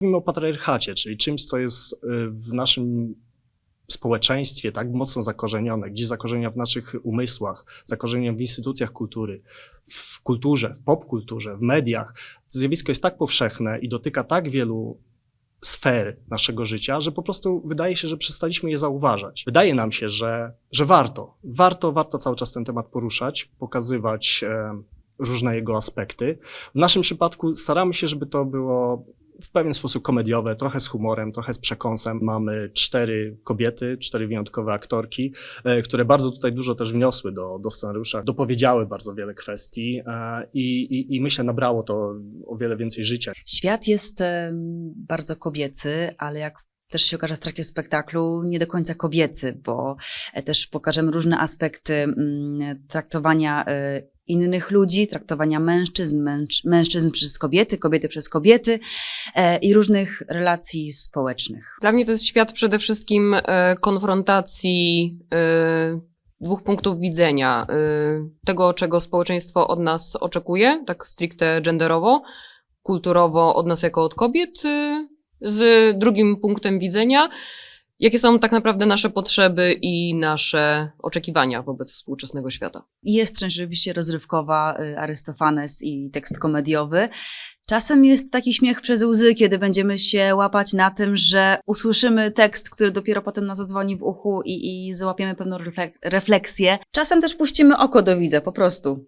Mówimy o patriarchacie, czyli czymś, co jest y, w naszym społeczeństwie tak mocno zakorzenione, gdzieś zakorzenia w naszych umysłach, zakorzenia w instytucjach kultury, w kulturze, w popkulturze, w mediach. Zjawisko jest tak powszechne i dotyka tak wielu sfer naszego życia, że po prostu wydaje się, że przestaliśmy je zauważać. Wydaje nam się, że, że warto, warto, warto cały czas ten temat poruszać, pokazywać e, różne jego aspekty. W naszym przypadku staramy się, żeby to było w pewien sposób komediowe, trochę z humorem, trochę z przekąsem. Mamy cztery kobiety, cztery wyjątkowe aktorki, e, które bardzo tutaj dużo też wniosły do, do scenariusza, dopowiedziały bardzo wiele kwestii e, i, i, i myślę nabrało to o wiele więcej życia. Świat jest em, bardzo kobiecy, ale jak też się okaże w trakcie spektaklu, nie do końca kobiecy, bo e, też pokażemy różne aspekty mm, traktowania e, innych ludzi, traktowania mężczyzn, męż, mężczyzn przez kobiety, kobiety przez kobiety e, i różnych relacji społecznych. Dla mnie to jest świat przede wszystkim e, konfrontacji e, dwóch punktów widzenia. E, tego, czego społeczeństwo od nas oczekuje, tak stricte genderowo, kulturowo od nas jako od kobiet, e, z drugim punktem widzenia, jakie są tak naprawdę nasze potrzeby i nasze oczekiwania wobec współczesnego świata. Jest część oczywiście rozrywkowa, y, Arystofanes i tekst komediowy. Czasem jest taki śmiech przez łzy, kiedy będziemy się łapać na tym, że usłyszymy tekst, który dopiero potem nas zadzwoni w uchu i, i załapiemy pewną reflek- refleksję. Czasem też puścimy oko do widza, po prostu.